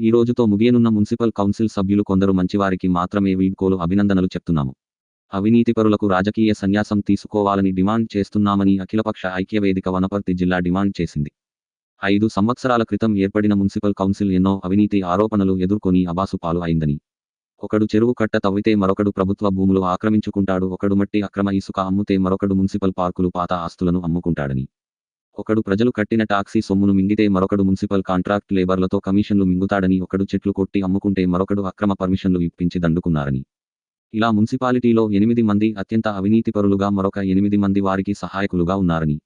ఈ రోజుతో ముగియనున్న municipal council సభ్యులు కొందరు మంచివారికి మాత్రమే వీడ్కోలు అభినందనలు చెప్తున్నాము. అవినీతిపరులకు రాజకీయ సన్యాసం తీసుకోవాలని డిమాండ్ చేస్తున్నామని అఖిలపక్ష ఐక్యవేదిక వనపర్తి జిల్లా డిమాండ్ చేసింది. ఐదు సంవత్సరాల క్రితం ఏర్పడిన మున్సిపల్ కౌన్సిల్ ఎన్నో అవినీతి ఆరోపణలు ఎదుర్కొని అబాసు పాలు అయిందని. ఒకడు చెరువు కట్ట తవ్వితే మరొకడు ప్రభుత్వ భూములు ఆక్రమించుకుంటాడు ఒకడు మట్టి అక్రమ ఇసుక అమ్ముతే మరొకడు మున్సిపల్ పార్కులు పాత ఆస్తులను అమ్ముకుంటాడని. ఒకడు ప్రజలు కట్టిన టాక్సీ సొమ్మును మింగితే మరొకడు మున్సిపల్ కాంట్రాక్ట్ లేబర్లతో కమిషన్లు మింగుతాడని ఒకడు చెట్లు కొట్టి అమ్ముకుంటే మరొకడు అక్రమ పర్మిషన్లు ఇప్పించి దండుకున్నారని. ఇలా మున్సిపాలిటీలో ఎనిమిది మంది అత్యంత అవినీతిపరులుగా మరొక ఎనిమిది మంది వారికి సహాయకులుగా ఉన్నారని.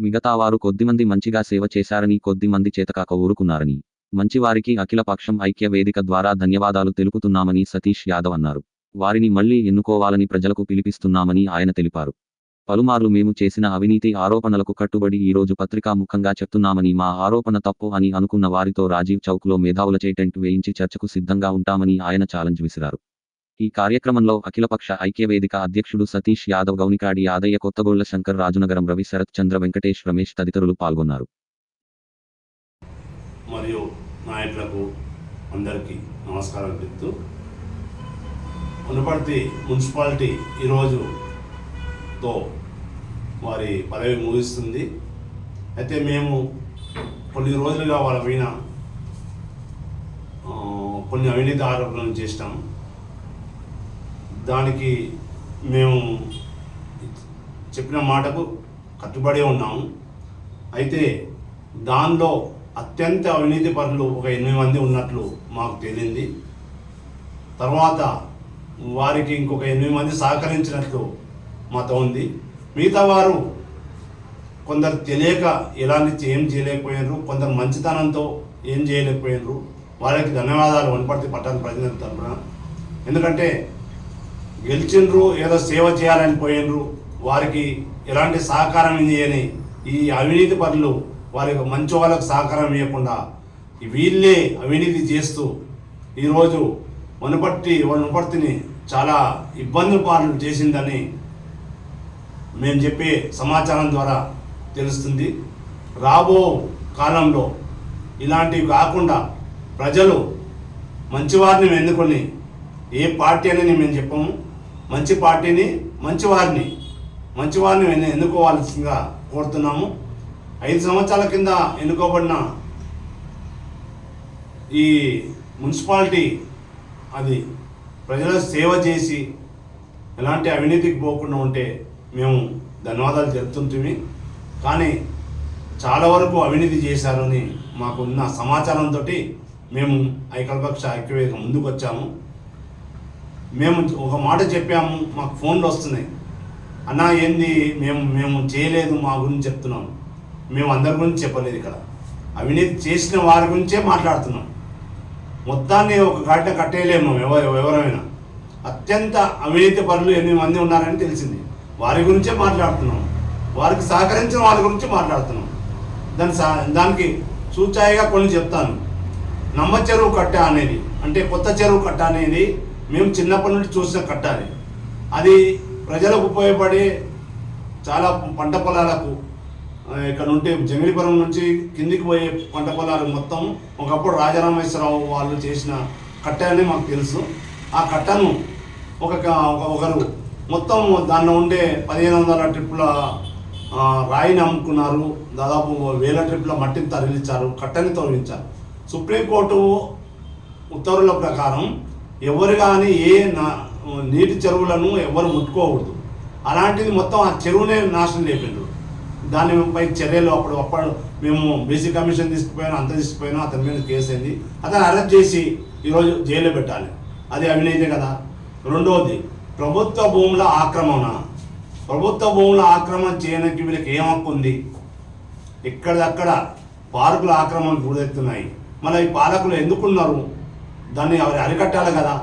మిగతా వారు కొద్దిమంది మంచిగా సేవ చేశారని కొద్దిమంది చేతకాక ఊరుకున్నారని. మంచివారికి అఖిలపక్షం ఐక్య వేదిక ద్వారా ధన్యవాదాలు తెలుపుతున్నామని సతీష్ యాదవ్ అన్నారు. వారిని మళ్ళీ ఎన్నుకోవాలని ప్రజలకు పిలిపిస్తున్నామని ఆయన తెలిపారు. పలుమార్లు మేము చేసిన అవినీతి ఆరోపణలకు కట్టుబడి ఈరోజు పత్రికాముఖంగా చెప్తున్నామని మా ఆరోపణ తప్పు అని అనుకున్న వారితో రాజీవ్ చౌక్లో మేధావులచే టెంట్ వేయించి చర్చకు సిద్ధంగా ఉంటామని ఆయన ఛాలెంజ్ విసిరారు. ఈ కార్యక్రమంలో అఖిలపక్ష ఐక్యవేదిక అధ్యక్షుడు సతీష్ యాదవ్ గౌనికాడి యాదయ్య కొత్తగోళ్ళ శంకర్ రాజునగరం రవి శరత్ చంద్ర వెంకటేష్ రమేష్ తదితరులు పాల్గొన్నారు. మరియు నాయకులకు అందరికీ నమస్కారం చెప్తూ మునపర్తి మున్సిపాలిటీ తో వారి పదవి ముగిస్తుంది. అయితే మేము కొన్ని రోజులుగా వాళ్ళ పైన కొన్ని అవినీతి ఆరోపణలు చేసినాం దానికి మేము చెప్పిన మాటకు కట్టుబడి ఉన్నాము అయితే దానిలో అత్యంత అవినీతి పనులు ఒక ఎనిమిది మంది ఉన్నట్లు మాకు తెలియంది తర్వాత వారికి ఇంకొక ఎనిమిది మంది సహకరించినట్లు మాతో ఉంది. మిగతా వారు కొందరు తెలియక ఎలాంటి ఏం చేయలేకపోయినారు కొందరు మంచితనంతో ఏం చేయలేకపోయినారు. వారికి ధన్యవాదాలు. వనపర్తి పట్టణ ప్రజల తరఫున ఎందుకంటే గెలిచిండ్రు ఏదో సేవ చేయాలని పోయినరు. వారికి ఎలాంటి సహకారం చేయని ఈ అవినీతి పనులు వారికి మంచి వాళ్ళకు సహకారం ఇవ్వకుండా వీళ్ళే అవినీతి చేస్తూ ఈరోజు వనపర్తి వనపర్తిని చాలా ఇబ్బందుల పాలన చేసిందని మేము చెప్పే సమాచారం ద్వారా తెలుస్తుంది. రాబో కాలంలో ఇలాంటివి కాకుండా ప్రజలు మంచివారిని ఎన్నుకొని ఏ పార్టీ అనేది మేము చెప్పము. మంచి పార్టీని మంచివారిని మంచివారిని ఎన్నుకోవాల్సిందిగా కోరుతున్నాము. ఐదు సంవత్సరాల కింద ఎన్నుకోబడిన ఈ మున్సిపాలిటీ అది ప్రజల సేవ చేసి ఎలాంటి అవినీతికి పోకుండా ఉంటే మేము ధన్యవాదాలు చెప్తుంటుంది కానీ చాలా వరకు అవినీతి చేశారని మాకున్న సమాచారంతో మేము ఐకల్పక్ష ఐక్యవేదిక ముందుకు వచ్చాము. మేము ఒక మాట చెప్పాము మాకు ఫోన్లు వస్తున్నాయి. అన్నా ఏంది? మేము మేము చేయలేదు మా గురించి చెప్తున్నాం. మేము అందరి గురించి చెప్పలేదు ఇక్కడ. అవినీతి చేసిన వారి గురించే మాట్లాడుతున్నాం. మొత్తాన్ని ఒక గడ్డ కట్టేయలేము ఎవరు ఎవరైనా. అత్యంత అవినీతి పనులు ఎనిమిది మంది ఉన్నారని తెలిసింది. వారి గురించే మాట్లాడుతున్నాం. వారికి సహకరించిన వారి గురించి మాట్లాడుతున్నాం. దాని దానికి సూచాయిగా కొన్ని చెప్తాను. నమ్మ చెరువు కట్ట అనేది అంటే కొత్త చెరువు కట్ట అనేది మేము చిన్నప్పటి నుండి చూసిన కట్ట అది. అది ప్రజలకు ఉపయోగపడే చాలా పంట పొలాలకు ఇక్కడ ఉంటే జంగిలిపురం నుంచి కిందికి పోయే పంట పొలాలు మొత్తం ఒకప్పుడు రాజరామేశ్వరరావు వాళ్ళు చేసిన కట్ట అని మాకు తెలుసు. ఆ కట్టను ఒక ఒక- ఒకరు మొత్తం దానిలో ఉండే పదిహేను వందల ట్రిప్పుల రాయిని అమ్ముకున్నారు. దాదాపు వేల ట్రిప్పుల మట్టిని తరలించారు కట్టని తొలగించారు. సుప్రీంకోర్టు ఉత్తర్వుల ప్రకారం ఎవరు కానీ ఏ నా- నీటి చెరువులను ఎవరు ముట్టుకోకూడదు. అలాంటిది మొత్తం ఆ చెరువునే నాశనం చేపిండ్రు. దానిపై చర్యలు అప్పుడు అప్పుడు మేము బేసిక్ కమిషన్ తీసుకుపోయినా అంత తీసుకుపోయినా అతని మీద కేసు అయింది. అతను అరెస్ట్ చేసి ఈరోజు జైల్లో పెట్టాలి. అది అవినీతి కదా. రెండవది ప్రభుత్వ భూముల ఆక్రమణ. ప్రభుత్వ భూముల ఆక్రమణ చేయడానికి వీళ్ళకి ఏం హక్కు ఉంది? ఎక్కడదక్కడ పార్కుల ఆక్రమణ గురెత్తున్నాయి మళ్ళీ ఈ పాలకులు ఎందుకున్నారు? దాన్ని ఎవరు అరికట్టాలి కదా?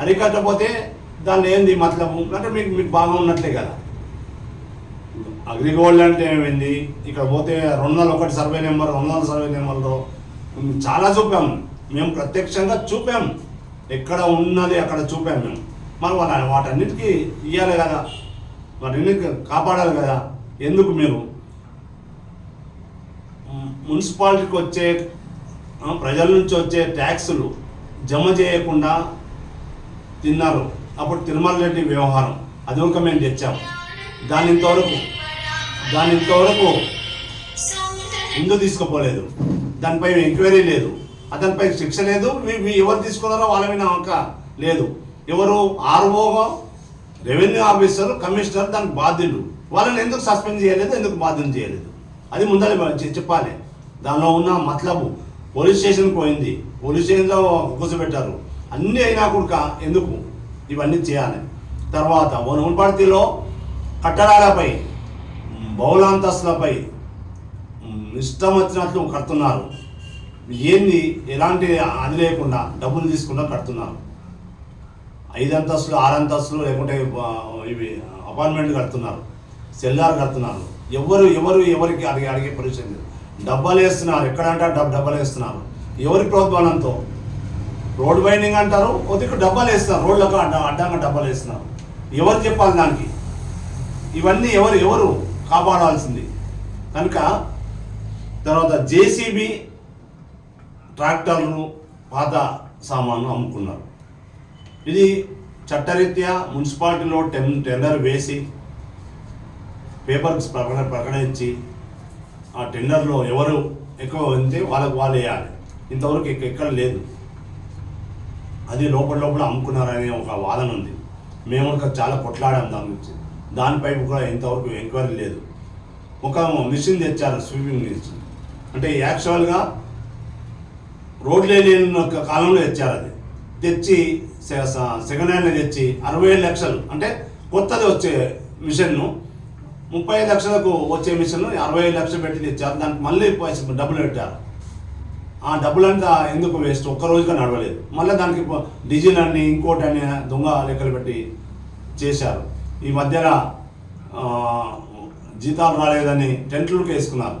అరికట్టకపోతే దాన్ని ఏంది మతలబు? అంటే మీకు మీకు బాగా ఉన్నట్లే కదా. అగ్రిగోల్డ్ అంటే ఏమైంది? ఇక్కడ పోతే రెండు వందల ఒకటి సర్వే నెంబర్ రెండు వందల సర్వే నెంబర్లో చాలా చూపాము మేము ప్రత్యక్షంగా చూపాం. ఎక్కడ ఉన్నది అక్కడ చూపాం మేము. మరి వాళ్ళ వాటన్నిటికీ ఇవ్వాలి కదా. వాటన్నిటికీ కాపాడాలి కదా. ఎందుకు మీరు? మున్సిపాలిటీకి వచ్చే ప్రజల నుంచి వచ్చే ట్యాక్సులు జమ చేయకుండా తిన్నారు. అప్పుడు తిరుమల రెడ్డి వ్యవహారం. అది ఒక మేము తెచ్చాము దాని ఇంతవరకు దాని ఇంతవరకు ముందు తీసుకుపోలేదు? దానిపై ఎంక్వైరీ లేదు. అతనిపై శిక్ష లేదు. మీ- ఎవరు తీసుకున్నారో వాళ్ళ మీద ఒక లేదు. ఎవరు ఆర్ఓ రెవెన్యూ ఆఫీసర్ కమిషనర్ దానికి బాధ్యులు. వాళ్ళని ఎందుకు సస్పెండ్ చేయలేదు ఎందుకు బాధ్యం చేయలేదు? అది ముందర చెప్పాలి. దానిలో ఉన్న మతలబు పోలీస్ స్టేషన్కి పోయింది. పోలీస్ స్టేషన్లో కూర్చోబెట్టారు. అన్నీ అయినా కూడా ఎందుకు ఇవన్నీ చేయాలి? తర్వాత వనపర్తిలో కట్టడాలపై బహుళాంతస్తులపై ఇష్టం వచ్చినట్లు కడుతున్నారు. ఏంది? ఎలాంటి అది లేకుండా డబ్బులు తీసుకుండా కడుతున్నారు. ఐదు అంతస్తులు ఆరు అంతస్తులు లేకుంటే ఇవి అపార్ట్మెంట్ కడుతున్నారు సెల్లార్ కడుతున్నారు. ఎవరు ఎవరు ఎవరికి అడిగి అడిగే పరిస్థితి లేదు. డబ్బాలు వేస్తున్నారు. ఎక్కడంటే డబ్ డబ్బాలు వేస్తున్నారు. ఎవరి ప్రోద్బలంతో? రోడ్ బైండింగ్ అంటారు కొద్దిగా డబ్బాలు వేస్తున్నారు. రోడ్లకు అడ్డ అడ్డంగా డబ్బాలు వేస్తున్నారు. ఎవరు చెప్పాలి దానికి? ఇవన్నీ ఎవరు ఎవరు కాపాడాల్సింది? కనుక తర్వాత జేసీబీ ట్రాక్టర్లు పాత సామాన్లు అమ్ముకున్నారు. ఇది చట్టరీత్యా మున్సిపాలిటీలో టెన్ టెండర్ వేసి పేపర్స్ ప్రకటన ప్రకటించి ఆ టెండర్లో ఎవరు ఎక్కువ ఉంటే వాళ్ళకు వాళ్ళు వేయాలి. ఇంతవరకు ఎక్కడ లేదు. అది లోపల లోపల అమ్ముకున్నారనే ఒక వాదన ఉంది. మేము ఇంకా చాలా కొట్లాడాం దాని గురించి. దానిపై కూడా ఇంతవరకు ఎంక్వైరీ లేదు. ఒక మిషన్ తెచ్చారు స్వీపింగ్ మిషన్. అంటే యాక్చువల్గా రోడ్లే లేని ఒక కాలంలో తెచ్చారు అది. తెచ్చి సెకండ్ హ్యాండ్ తెచ్చి అరవై ఏడు లక్షలు అంటే కొత్తది వచ్చే మిషన్ను ముప్పై ఐదు లక్షలకు వచ్చే మిషన్ అరవై ఐదు లక్షలు పెట్టి తెచ్చారు. దానికి మళ్ళీ పైసలు డబ్బులు పెట్టారు ఆ డబ్బులంతా ఎందుకు వేస్ట్? ఒక్క రోజుగా నడవలేదు. మళ్ళీ దానికి డీజిల్ అని ఇంకోటి అని దొంగ లెక్కలు పెట్టి చేశారు. ఈ మధ్యన జీతాలు రాలేదని టెంట్లకు వేసుకున్నారు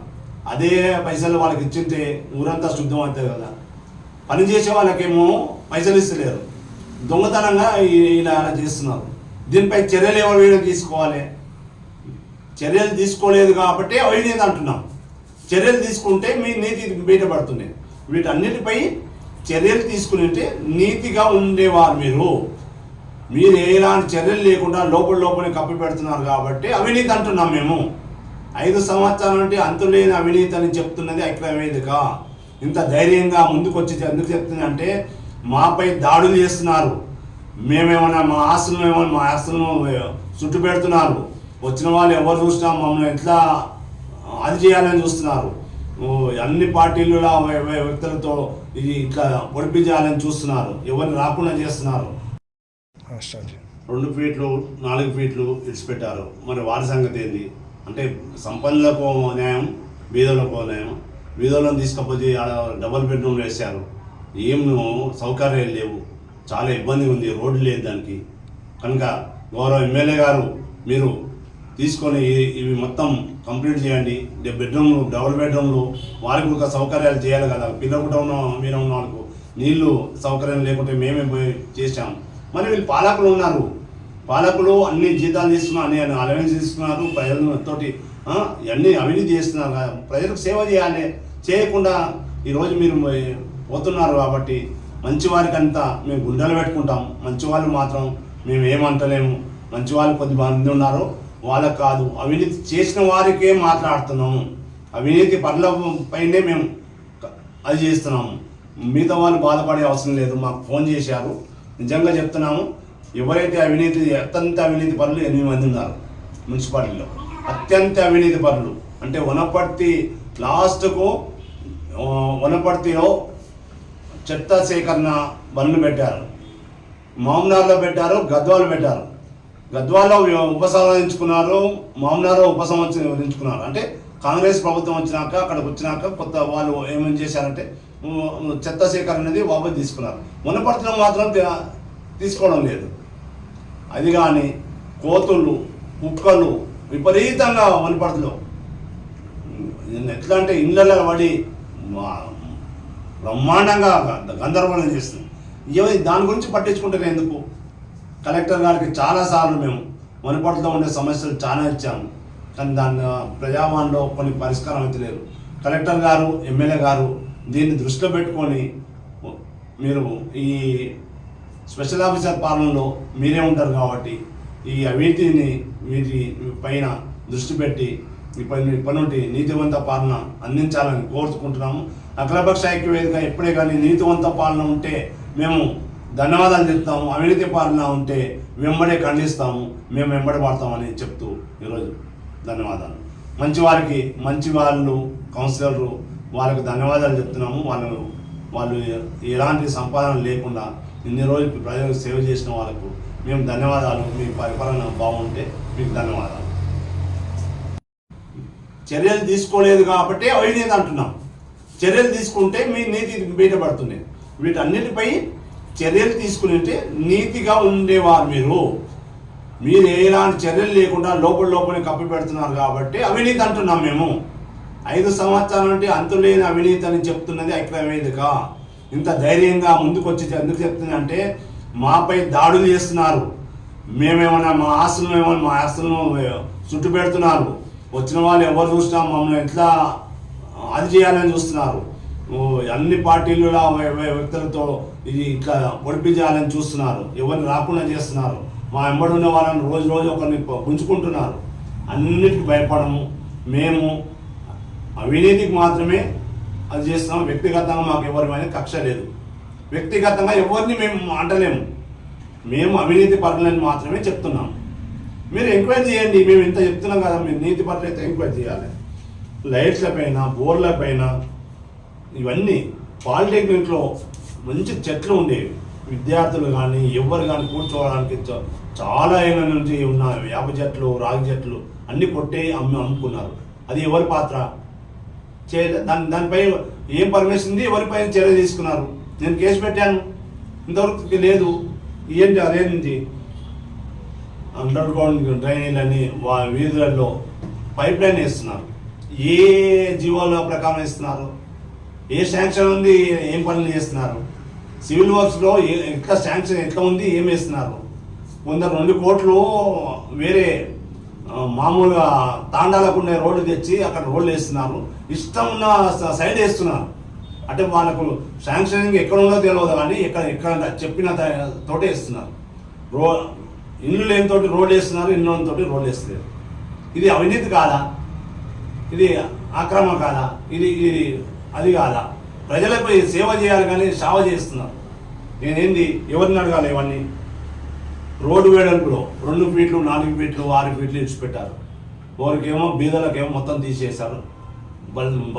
అదే పైసలు వాళ్ళకి ఇచ్చింటే ఊరంతా శుద్ధం అవుతుంది కదా. పని చేసే వాళ్ళకేమో పైసలు ఇస్తలేరు. దొంగతనంగా ఇలా అలా చేస్తున్నారు. దీనిపై చర్యలు ఎవరు తీసుకోవాలి? చర్యలు తీసుకోలేదు కాబట్టి అవినీతి అంటున్నాం. చర్యలు తీసుకుంటే మీ నీతి బయటపడుతుంది. వీటన్నిటిపై చర్యలు తీసుకుని ఉంటే నీతిగా ఉండేవారు మీరు. మీరు ఎలాంటి చర్యలు లేకుండా లోపల లోపలే కప్పి పెడుతున్నారు కాబట్టి అవినీతి అంటున్నాం మేము. ఐదు సంవత్సరాల నుండి అంతులేని అవినీతి అని చెప్తున్నది ఐక్యవేదిక ఇంత ధైర్యంగా ముందుకు వచ్చి ఎందుకు చెప్తుందంటే మాపై దాడులు చేస్తున్నారు. మేమేమన్నా మా ఆస్తులను ఏమన్నా మా ఆస్తులను చుట్టు పెడుతున్నారు. వచ్చిన వాళ్ళు ఎవరు చూసినా మమ్మల్ని ఎట్లా అది చేయాలని చూస్తున్నారు. అన్ని పార్టీలు వ్యక్తులతో ఇది ఇట్లా పొడిపించాలని చూస్తున్నారు. ఎవరిని రాకుండా చేస్తున్నారు. రెండు ఫీట్లు నాలుగు ఫీట్లు ఇడిచిపెట్టారు మరి వారి సంగతి ఏంది? అంటే సంపన్నులకు న్యాయం బీదలకు న్యాయం. బీదలను తీసుకపోతే డబల్ బెడ్రూమ్లు వేశారు. ఏం సౌకర్యాలు లేవు. చాలా ఇబ్బంది ఉంది రోడ్డు లేదు దానికి. కనుక గౌరవ ఎమ్మెల్యే గారు మీరు తీసుకొని ఇవి మొత్తం కంప్లీట్ చేయండి. బెడ్రూమ్లు డబుల్ బెడ్రూమ్లు వారికి ఒక సౌకర్యాలు చేయాలి కదా. పిల్లకుండా ఉన్న మీద ఉన్న వాళ్ళకు నీళ్ళు సౌకర్యం లేకుంటే మేమే పోయి చేసాం మరి వీళ్ళు పాలకులు ఉన్నారు. పాలకులు అన్ని జీతాలు తీసుకున్నారు అన్ని అలవెన్స్ తీసుకున్నారు ప్రజలతోటి ఆ, అవినీతి చేస్తున్నారు కదా. ప్రజలకు సేవ చేయాలి. చేయకుండా ఈరోజు మీరు పోతున్నారు కాబట్టి మంచివారికంతా మేము గుండెలు పెట్టుకుంటాం. మంచి వాళ్ళు మాత్రం మేము ఏమంటలేము మంచి వాళ్ళు కొద్ది మంది ఉన్నారు. వాళ్ళకు కాదు. అవినీతి చేసిన వారికే మాట్లాడుతున్నాము. అవినీతి పనుల పైనే మేము అది చేస్తున్నాము. మిగతా వాళ్ళు బాధపడే అవసరం లేదు. మాకు ఫోన్ చేశారు. నిజంగా చెప్తున్నాము. ఎవరైతే అవినీతి అత్యంత అవినీతి పనులు ఎనిమిది మంది ఉన్నారు మున్సిపాలిటీలో. అత్యంత అవినీతి పనులు. అంటే వనపర్తి లాస్ట్కు వనపర్తిలో చెత్త సేకరణ బండ్లు పెట్టారు. మామనార్లో పెట్టారు గద్వాలు పెట్టారు. గద్వాల్లో ఉపసంహరించుకున్నారు మామనార్లో ఉపసంహరించుకున్నారు అంటే కాంగ్రెస్ ప్రభుత్వం వచ్చినాక అక్కడికి వచ్చినాక కొత్త వాళ్ళు ఏమేమి చేశారంటే చెత్త సేకరణ అనేది వాపసు తీసుకున్నారు. మునపర్తిలో మాత్రం తీసుకోవడం లేదు. అది కానీ కోతులు కుక్కలు విపరీతంగా వనపర్తిలో ఎట్లా అంటే ఇళ్ళలో పడి మా- బ్రహ్మాండంగా గ- గందరగోళం చేస్తుంది. ఇవి దాని గురించి పట్టించుకుంటారు ఎందుకు? కలెక్టర్ గారికి చాలాసార్లు మేము మునుపట్లో ఉండే సమస్యలు చాలా ఇచ్చాము. కానీ దాని ప్రజావాణిలో కొన్ని పరిష్కారం అయితే లేదు కలెక్టర్ గారు ఎమ్మెల్యే గారు దీన్ని దృష్టిలో పెట్టుకొని మీరు ఈ స్పెషల్ ఆఫీసర్ పాలనలో మీరే ఉంటారు కాబట్టి ఈ అవినీతిని వీటి పైన దృష్టి పెట్టి ఇప్పటి ఇప్పటి నుండి నీతివంత పాలన అందించాలని కోరుకుంటున్నాము. అఖిలపక్ష ఐక్యవేదిక ఎప్పుడే కానీ నీతివంత పాలన ఉంటే మేము ధన్యవాదాలు చెప్తాము అవినీతి పాలన ఉంటే వెంబడే ఖండిస్తాము మేము వెంబడి పడతామని చెప్తూ ఈరోజు ధన్యవాదాలు. మంచి వారికి మంచి వాళ్ళు కౌన్సిలర్లు వాళ్ళకి ధన్యవాదాలు చెప్తున్నాము. వాళ్ళు వాళ్ళు ఎలాంటి సంపాదన లేకుండా ఇన్ని రోజులు ప్రజలకు సేవ చేసిన వాళ్ళకు మేము ధన్యవాదాలు. మీ పరిపాలన బాగుంటే మీకు ధన్యవాదాలు. చర్యలు తీసుకోలేదు కాబట్టి అవినీతి అంటున్నాం. చర్యలు తీసుకుంటే మీ నీతి బయటపడుతుంది. వీటన్నిటిపై చర్యలు తీసుకుని ఉంటే నీతిగా ఉండేవారు మీరు. మీరు ఎలాంటి చర్యలు లేకుండా లోపల లోపల కప్పి పెడుతున్నారు కాబట్టి అవినీతి అంటున్నాం మేము. ఐదు సంవత్సరాల నుండి అంతులేని అవినీతి అని చెప్తున్నది ఐక్యవేదిక ఇంత ధైర్యంగా ముందుకు వచ్చి ఎందుకు చెప్తుందంటే మాపై దాడులు చేస్తున్నారు. మేమేమన్నా మా ఆస్తులను ఏమన్నా మా ఆస్తులను చుట్టు పెడుతున్నారు వచ్చిన వాళ్ళు ఎవరు చూసినా మమ్మల్ని ఎట్లా అది చేయాలని చూస్తున్నారు. అన్ని పార్టీలు వ్యక్తులతో ఇది ఇట్లా పొడిపించాలని చూస్తున్నారు. ఎవరిని రాకుండా చేస్తున్నారు. మా వెంబడి ఉన్న వాళ్ళని రోజు రోజు ఒకరిని ప- పుంజుకుంటున్నారు. అన్నిటికీ భయపడము. మేము అవినీతికి మాత్రమే అది చేస్తున్నాం. వ్యక్తిగతంగా మాకు ఎవరి మీద కక్ష లేదు. వ్యక్తిగతంగా ఎవరిని మేము అంటలేము. మేము అవినీతి పరులని మాత్రమే చెప్తున్నాం. మీరు ఎంక్వైరీ చేయండి. మేము ఇంత చెప్తున్నాం కదా. మీరు నీతి పరులు అయితే ఎంక్వైరీ చేయాలి. లైట్ల పైన బోర్ల పైన ఇవన్నీ పాలిటెక్నిక్లో మంచి చెట్లు ఉండేవి. విద్యార్థులు కానీ ఎవరు కానీ కూర్చోవడానికి చాలా ఏళ్ళ నుంచి ఉన్న వేప చెట్లు రాగి చెట్లు అన్ని కొట్టే అమ్మి అమ్ముకున్నారు. అది ఎవరి పాత్ర? చే దాని దానిపై ఏం పర్మిషన్ ఉంది? ఎవరిపై చర్య తీసుకున్నారు? నేను కేసు పెట్టాను. ఇంతవరకు లేదు. ఏంటి అదేంటి అండర్ గ్రౌండ్ డ్రైనేజీలని వా వీధులలో పైప్ లైన్ వేస్తున్నారు. ఏ జీవోల ప్రకారం వేస్తున్నారు? ఏ శాంక్షన్ ఉంది? ఏం పనులు చేస్తున్నారు? సివిల్ వర్క్స్లో ఏ ఎట్లా శాంక్షన్ ఎట్లా ఉంది? ఏం వేస్తున్నారు? కొందరు రెండు కోట్లు వేరే మామూలుగా తాండాలకు ఉండే రోడ్లు తెచ్చి అక్కడ రోడ్లు వేస్తున్నారు. ఇష్టం ఉన్న సైడ్ వేస్తున్నారు. అంటే వాళ్ళకు శాంక్షనింగ్ ఎక్కడ ఉందో తెలియదు కానీ ఎక్కడ ఎక్కడ చెప్పిన తోటే వేస్తున్నారు. రో ఇల్లు లేని తోటి రోడ్లు వేస్తున్నారు ఇల్లు తోటి రోడ్లు వేస్తున్నారు. ఇది అవినీతి కాదా? ఇది ఆక్రమణ కాదా ఇది ఇది అది కాదా ప్రజలకు సేవ చేయాలి కానీ సేవ చేస్తున్నారు. నేనేంది? ఎవరిని అడగాలి ఇవన్నీ? రోడ్డు వేడల్పులో రెండు ఫీట్లు నాలుగు ఫీట్లు ఆరు ఫీట్లు ఇచ్చిపెట్టారు వారికేమో బీదలకేమో మొత్తం తీసేశారు. బల్-